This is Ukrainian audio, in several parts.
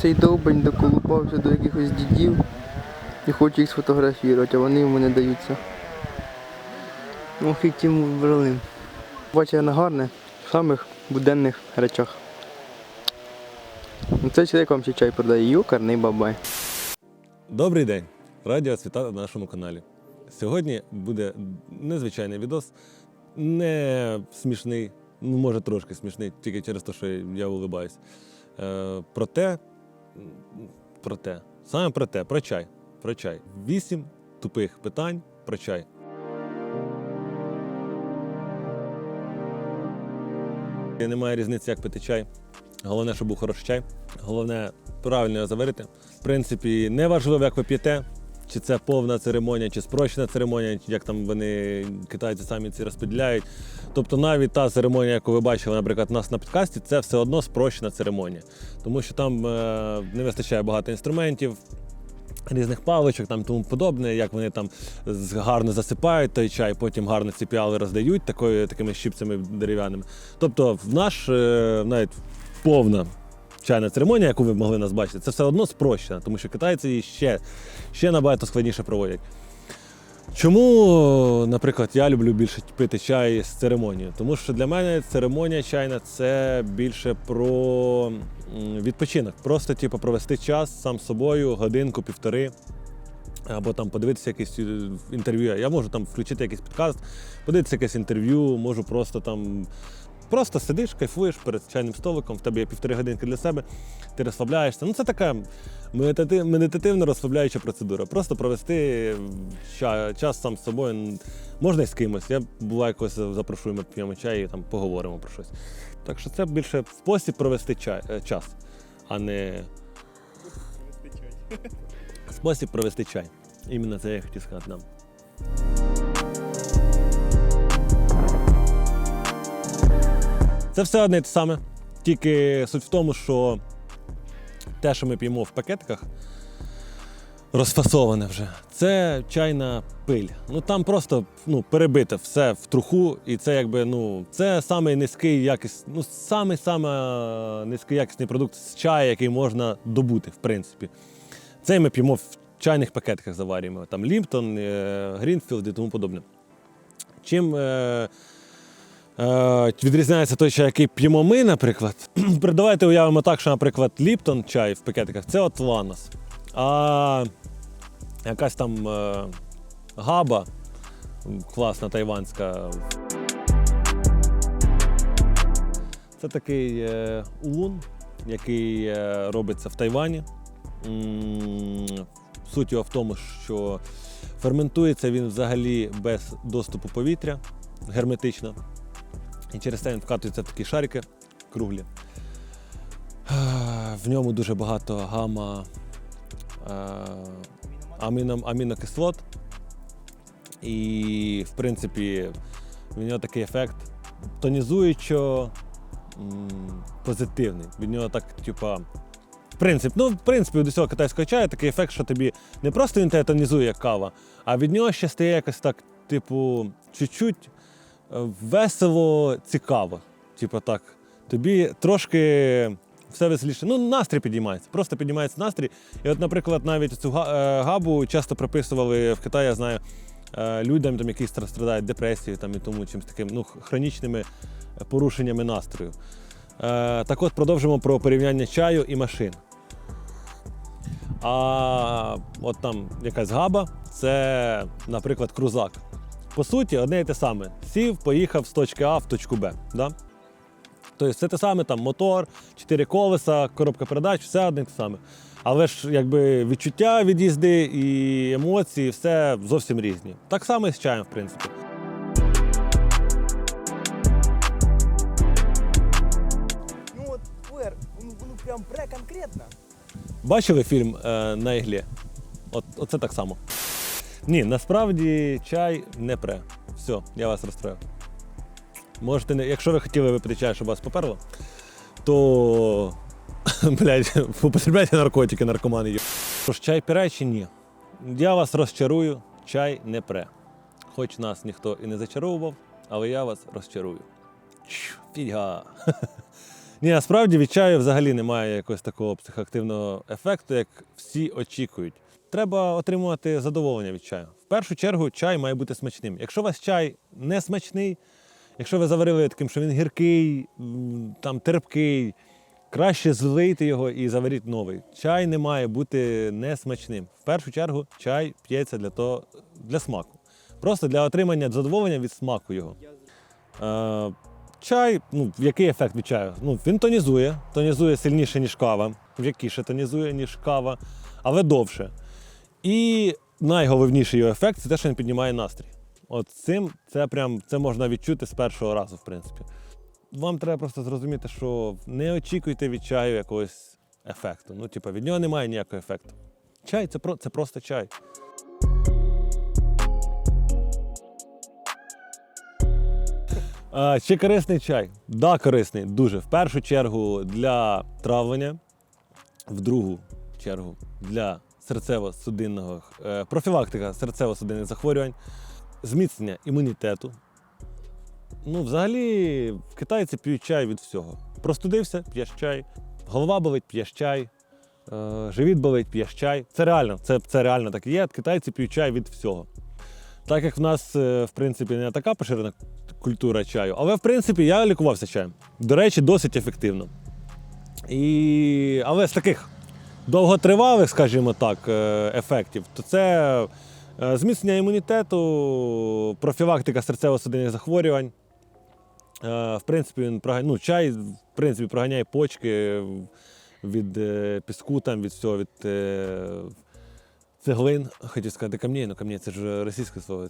цей довбень доколупався до якихось дідів і хоче їх сфотографувати, а вони йому не даються. Ох, які йому вибрали. Бачить на гарне в самих буденних речах. Ну, Цей чоловік вам ще чай продає, юкарний бабай. Добрий день! Раді вас вітати на нашому каналі. Сьогодні буде незвичайний відос, не смішний, ну може трошки смішний, тільки через те, що я улибаюсь. Е, проте, про те, саме про те, про чай. Про чай. Вісім тупих питань про чай. Немає різниці, як пити чай. Головне, щоб був хороший чай. Головне правильно його заварити. В принципі, не важливо, як ви п'єте, чи це повна церемонія, чи спрощена церемонія, як там вони китайці самі ці розподіляють. Тобто навіть та церемонія, яку ви бачили, наприклад, у нас на підкасті, це все одно спрощена церемонія. Тому що там е, не вистачає багато інструментів. Різних паличок там тому подобне, як вони там гарно засипають той чай, потім гарно ці піали роздають такою, такими щипцями дерев'яними. Тобто, в наш е, навіть повна чайна церемонія, яку ви могли нас бачити, це все одно спрощена, тому що китайці її ще, ще набагато складніше проводять. Чому, наприклад, я люблю більше пити чай з церемонією? Тому що для мене церемонія чайна це більше про відпочинок. Просто типу, провести час сам з собою, годинку, півтори. Або там подивитися якесь е, інтерв'ю. Я можу там включити якийсь підкаст, подивитися якесь інтерв'ю, можу просто там. Просто сидиш, кайфуєш перед чайним столиком, в тебе є півтори годинки для себе, ти розслабляєшся. Ну, це така медитативно розслабляюча процедура. Просто провести час сам з собою. Можна і з кимось. Я буває якось запрошую, ми п'ємо чай і там поговоримо про щось. Так що це більше спосіб провести чай, е, час, а не спосіб провести чай. Іменно це я хотів сказати нам. Це все одне й те саме. Тільки суть в тому, що те, що ми п'ємо в пакетиках, розфасоване вже, це чайна пиль. Ну там просто ну, перебите все в труху, і це якби ну це самий низький якість, ну самий саме низький якісний продукт з чаю, який можна добути, в принципі. Це ми п'ємо в чайних пакетиках заварюємо. Там Лімптон, Грінфілд і тому подобне. Чим е, е, відрізняється той чай, який п'ємо ми, наприклад. Давайте уявимо так, що, наприклад, Ліптон чай в пакетиках це от Ланос. А якась там е, габа, класна тайванська. Це такий е, улун, який е, робиться в Тайвані. М, Суть його в тому, що ферментується він взагалі без доступу повітря герметично. І через це він вкатується в такі шарики круглі. В ньому дуже багато гама е, аміно, амінокислот. І, в принципі, в нього такий ефект тонізуючо позитивний. Від нього так, типа. В принципі, ну, в принципі, у цього китайського чаю такий ефект, що тобі не просто він тебе тонізує, як кава, а від нього ще стає якось так, типу, чуть-чуть е, весело цікаво. Типу так, тобі трошки все веселіше. Ну, настрій підіймається, просто підіймається настрій. І от, наприклад, навіть цю е, габу часто приписували в Китаї, я знаю, е, людям, там, які стра- страдають депресією там, і тому чимось таким ну, хронічними порушеннями настрою. Е, так от продовжимо про порівняння чаю і машин. А от там якась габа це, наприклад, крузак. По суті, одне і те саме. Сів, поїхав з точки А в точку Б. Да? Тобто це те саме, там мотор, чотири колеса, коробка передач, все одне і те саме. Але ж якби відчуття від їзди і емоції, все зовсім різні. Так само і з чаєм, в принципі. Ну от пуер, воно, воно прям пре конкретно. Бачили фільм е, на іглі? От, оце так само. Ні, насправді чай не пре. Все, я вас розстроїв. Можете, не, якщо ви хотіли випити чай, щоб вас поперло, то блядь, употребляйте наркотики, наркомани. Тож чай пре чи ні? Я вас розчарую, чай не пре. Хоч нас ніхто і не зачаровував, але я вас розчарую. Фіга. Ні, насправді від чаю взагалі немає якогось такого психоактивного ефекту, як всі очікують. Треба отримувати задоволення від чаю. В першу чергу чай має бути смачним. Якщо у вас чай не смачний, якщо ви заварили таким, що він гіркий, там терпкий, краще злийте його і заваріть новий. Чай не має бути несмачним. В першу чергу чай п'ється для того, для смаку. Просто для отримання задоволення від смаку його. Е, чай, ну, який ефект від чаю? Ну, він тонізує, тонізує сильніше, ніж кава, м'якіше тонізує, ніж кава, але довше. І найголовніший його ефект це те, що він піднімає настрій. От цим це прям це можна відчути з першого разу, в принципі. Вам треба просто зрозуміти, що не очікуйте від чаю якогось ефекту. Ну, типу, від нього немає ніякого ефекту. Чай це, про, це просто чай. А, чи корисний чай? Да, корисний, дуже. В першу чергу для травлення, в другу чергу для серцево-судинного е, профілактика серцево-судинних захворювань, зміцнення імунітету. Ну, взагалі, китайці п'ють чай від всього. Простудився, п'єш чай, голова болить, п'єш чай, е, живіт болить, п'єш чай. Це реально, це, це реально так і є. Китайці п'ють чай від всього. Так як в нас, е, в принципі, не така поширена культура чаю, але в принципі я лікувався чаєм. До речі, досить ефективно. І... Але з таких довготривалих, скажімо так, е, ефектів, то це е, зміцнення імунітету, профілактика серцево-судинних захворювань. Е, В принципі, він ну, чай в принципі, проганяє почки від піску, там, від всього, від цеглин. Хотів сказати камней, але каміння це ж російське слово.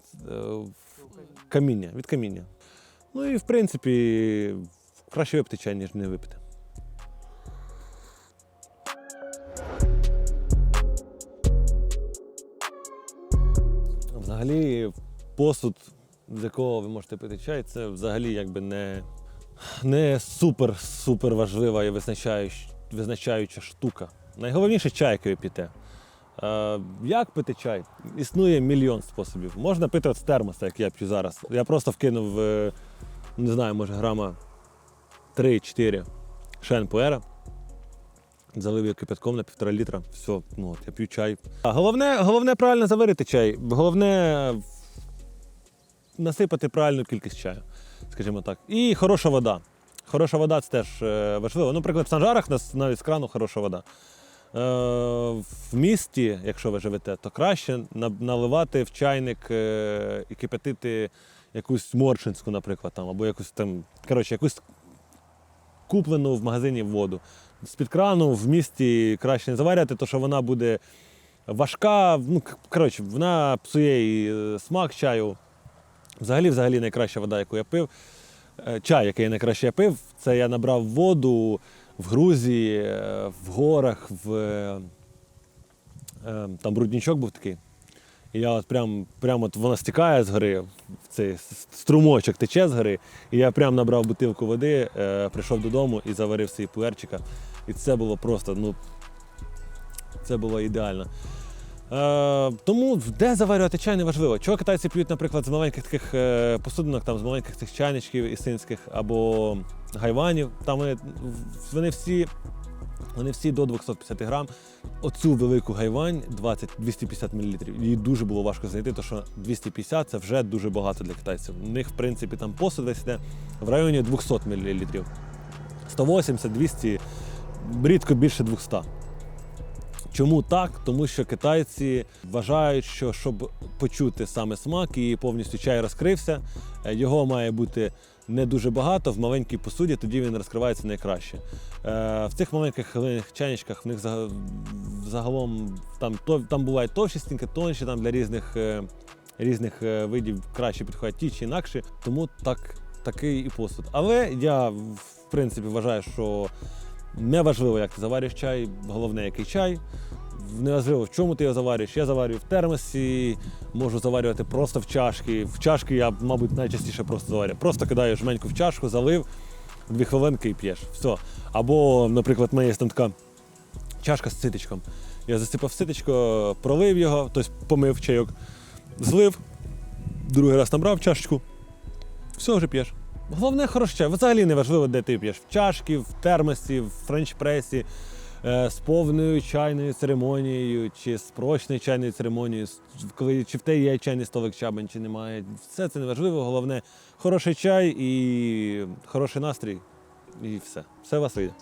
Каміння, від каміння. Ну і в принципі, краще випити чай, ніж не випити. Взагалі, посуд, з якого ви можете пити чай, це взагалі якби не, не супер-супер важлива і визначаюча, штука. Найголовніше чай, який ви п'єте. Е, як пити чай? Існує мільйон способів. Можна пити от з термоса, як я п'ю зараз. Я просто вкинув, е, не знаю, може грама 3-4 шенпуера. Залив його кипятком на півтора літра. Все, ну от я п'ю чай. А головне, головне правильно заварити чай. Головне насипати правильну кількість чаю, скажімо так. І хороша вода. Хороша вода це теж е, важливо. Ну, наприклад, в Санжарах нас навіть з крану хороша вода. Е, в місті, якщо ви живете, то краще наливати в чайник е, і кипятити якусь моршинську, наприклад, там, або якусь там, коротше, якусь куплену в магазині воду. З-під крану в місті краще не заварювати, тому що вона буде важка. Ну, коротше, вона псує і е, смак чаю. Взагалі, взагалі найкраща вода, яку я пив. е, Чай, який найкраще я пив, це я набрав воду в Грузії, е, в горах, в там руднічок був такий. І я от прям, прям от вона стікає з гори, цей струмочок тече з гори. І я прям набрав бутилку води, е, прийшов додому і заварив свій пуерчика. І це було просто, ну, це було ідеально. Е, тому де заварювати чай не важливо. Чого китайці п'ють, наприклад, з маленьких таких е, посудинок, там, з маленьких цих чайничків ісинських або гайванів. Там вони, вони всі. Вони всі до 250 грам. Оцю велику гайвань 20 250 мл. Її дуже було важко знайти, тому що 250 це вже дуже багато для китайців. У них, в принципі, там посуд весь йде в районі 200 мл. 180, 200, рідко більше 200. Чому так? Тому що китайці вважають, що щоб почути саме смак і повністю чай розкрився, е, його має бути не дуже багато в маленькій посуді, тоді він розкривається найкраще. Е, В цих маленьких чайничках в них зага- загалом там, там бувають товщі стінки, тонші там для різних, е, різних е, видів краще підходять ті чи інакші, тому так, такий і посуд. Але я в принципі вважаю, що не важливо, як ти заварюєш чай, головне, який чай. Неважливо, в чому ти його заварюєш. Я заварюю в термосі, можу заварювати просто в чашки. В чашки я, мабуть, найчастіше просто заварюю. Просто кидаю жменьку в чашку, залив, дві хвилинки і п'єш. Все. Або, наприклад, в мене є там така чашка з цитичком. Я засипав ситечко, пролив його, тобто помив чайок, злив, другий раз набрав чашечку, все вже п'єш. Головне хороший чай. Взагалі не важливо, де ти п'єш. В чашки, в термосі, в френч-пресі, з повною чайною церемонією, чи з прочною чайною церемонією, коли чи в те є чайний столик чабан, чи немає. Все це не важливо. Головне хороший чай і хороший настрій. І все. Все у вас вийде.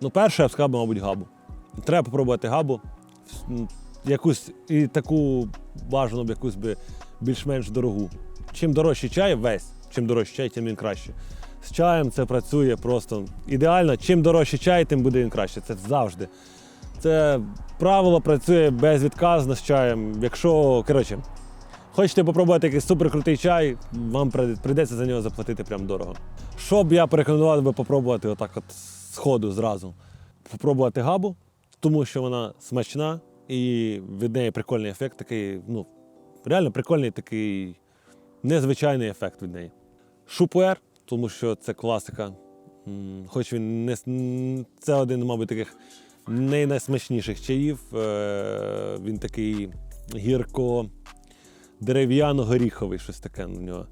Ну, перше, я б сказав, мабуть, габу. Треба попробувати габу. Якусь і таку бажану б якусь би більш-менш дорогу. Чим дорожчий чай, весь, чим дорожчий чай, тим він краще. З чаєм це працює просто ідеально. Чим дорожчий чай, тим буде він краще. Це завжди. Це правило працює безвідказно з чаєм. Якщо, коротше, хочете попробувати якийсь суперкрутий чай, вам при- прийдеться за нього заплатити прям дорого. Що б я порекомендував би попробувати отак от з ходу зразу. Попробувати габу, тому що вона смачна і від неї прикольний ефект такий, ну, реально прикольний такий незвичайний ефект від неї. Шупуер, тому що це класика. Хоч він не це один, мабуть, таких не найсмачніших чаїв. Е, Він такий гірко дерев'яно-горіховий, щось таке на нього.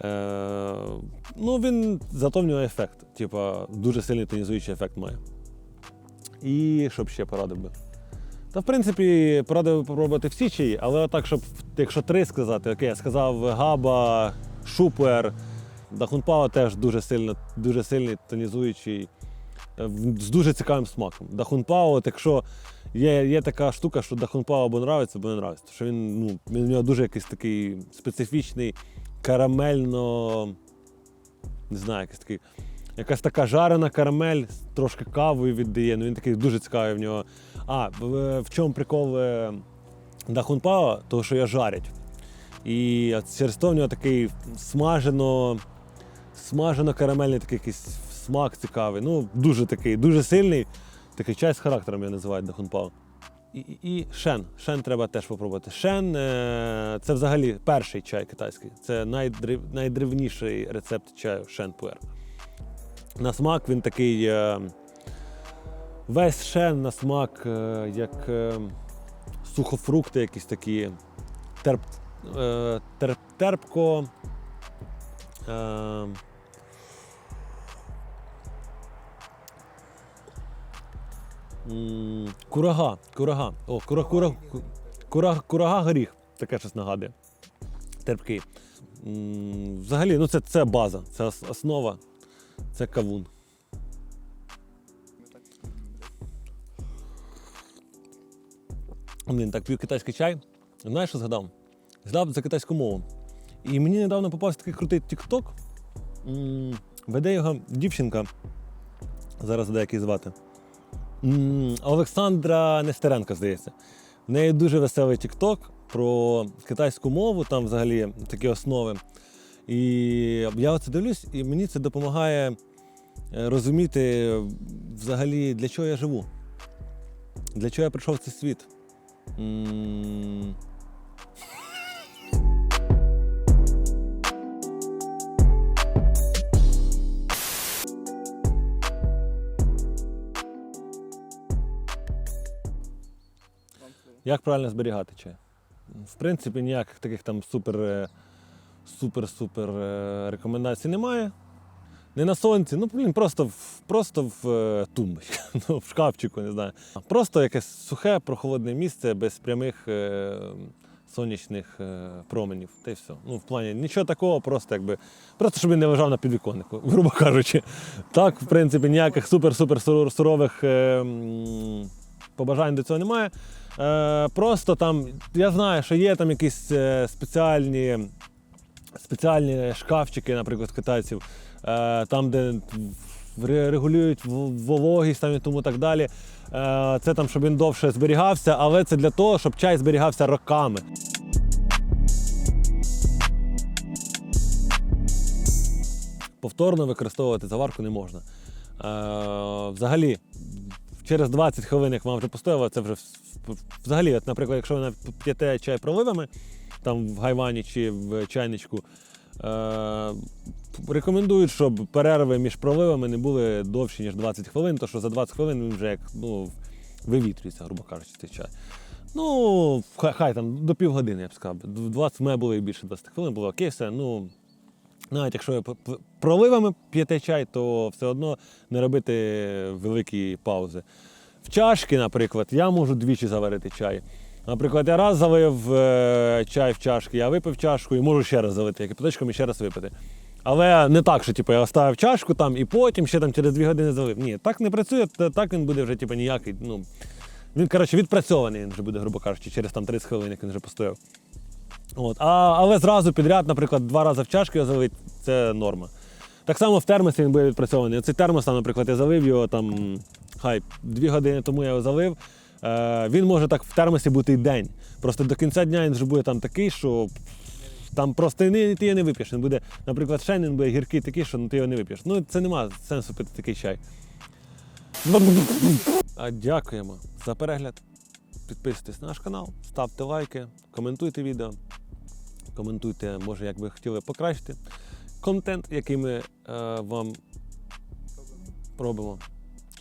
Е, ну, він зато в нього ефект. Типа, дуже сильний тонізуючий ефект має. І що б ще порадив би? Та, в принципі, порадив попробувати всі чаї, але отак, щоб якщо три сказати, окей, я сказав Габа, Шупер, Дахунпао теж дуже сильно, дуже сильний тонізуючий, е, з дуже цікавим смаком. Дахунпао, от якщо є, є така штука, що Дахунпао або нравиться, або не нравиться. Тому що він, ну, він в нього дуже якийсь такий специфічний, карамельно. Не знаю, якийсь такий. Якась така жарена карамель, трошки кавою віддає. Ну він такий дуже цікавий в нього. А, в, в чому прикол е, Дахунпао, того, що його жарять. І через то в нього такий смажено, смажено-карамельний такий якийсь смак цікавий. Ну, дуже такий, дуже сильний. Такий чай з характером його називають Дахунпао. І, і, і шен. Шен треба теж попробувати. Шен е, це взагалі перший чай китайський. Це найдрив, найдревніший рецепт чаю шен пуер. На смак він такий. Е, весь шен на смак, е, як е, сухофрукти якісь такі. Терп, терп, терпко. Курага. Курага. О, кура, кура, кура, курага горіх. Таке щось нагадує. Терпкий. Взагалі, ну це, це база, це основа, це кавун. Блін, так п'ю китайський чай. Знаєш, що згадав? Згадав за китайську мову. І мені недавно попався такий крутий. М, Веде його дівчинка. Зараз де який звати. Олександра Нестеренко, здається. В неї дуже веселий TikTok про китайську мову, там взагалі такі основи. І я оце дивлюсь, і мені це допомагає е, розуміти взагалі, для чого я живу, для чого я прийшов в цей світ. Як правильно зберігати чай? В принципі, ніяких таких там супер, е, супер-супер е, рекомендацій немає. Не на сонці, ну блін, просто в, просто в е, тумбочці, ну, в шкафчику, не знаю. Просто якесь сухе, прохолодне місце без прямих е, сонячних е, променів. Та й все. Ну, в плані нічого такого, просто якби. Просто щоб він не лежав на підвіконнику, грубо кажучи. Так, в принципі, ніяких супер-супер сурових е, побажань до цього немає. Е, просто там, я знаю, що є там якісь е, спеціальні, спеціальні шкафчики, наприклад, китайців, е, там, де регулюють вологість там і тому так далі. Е, це там, щоб він довше зберігався, але це для того, щоб чай зберігався роками. Повторно використовувати заварку не можна. Е, взагалі, через 20 хвилин, як вам вже постояло, це вже взагалі, наприклад, якщо ви п'єте чай проливами, там в гайвані чи в чайничку, е, рекомендують, щоб перерви між проливами не були довші, ніж 20 хвилин, тому що за 20 хвилин він вже як ну, вивітрюється, грубо кажучи, цей чай. Ну, хай, хай там до півгодини, я б сказав. 20 має було і більше 20 хвилин, було окей, все. Ну, навіть якщо ви проливами п'єте чай, то все одно не робити великі паузи. В чашки, наприклад, я можу двічі заварити чай. Наприклад, я раз залив е, чай в чашки, я випив чашку і можу ще раз залити як і ще раз випити. Але не так, що типу, я оставив чашку там і потім ще там через дві години залив. Ні, так не працює, так він буде вже типу, ніякий. Ну, він, коротше, відпрацьований він вже буде, грубо кажучи, через там 30 хвилин, як він вже постояв. От. А, але зразу підряд, наприклад, два рази в чашку я залить, це норма. Так само в термосі він буде відпрацьований. Цей термос, там, наприклад, я залив його там, хай дві години тому я його залив. Е, він може так в термосі бути і день. Просто до кінця дня він вже буде там такий, що там просто не, ти його не вип'єш. Він буде, наприклад, він буде гіркий такий, що ну, ти його не вип'єш. Ну, це нема сенсу пити такий чай. А дякуємо за перегляд. Підписуйтесь на наш канал, ставте лайки, коментуйте відео, коментуйте, може, як ви хотіли покращити контент, який ми е, вам робимо.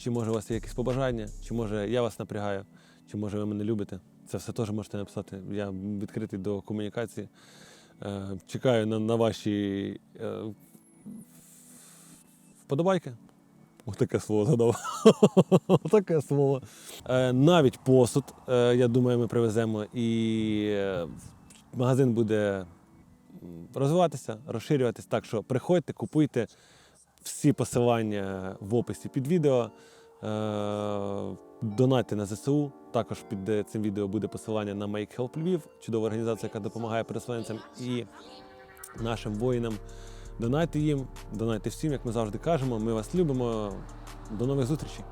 Чи може у вас є якісь побажання, чи може я вас напрягаю, чи може ви мене любите. Це все теж можете написати. Я відкритий до комунікації. Е, чекаю на, на ваші е, вподобайки. Отаке слово згадав. Отаке слово. Е, навіть посуд, я думаю, ми привеземо. І магазин буде розвиватися, розширюватись. Так що приходьте, купуйте всі посилання в описі під відео. Е, Донатьте на ЗСУ. Також під цим відео буде посилання на Make Help Львів, чудова організація, яка допомагає переселенцям і нашим воїнам. Донайте їм, донайте всім, як ми завжди кажемо. Ми вас любимо. До нових зустрічей!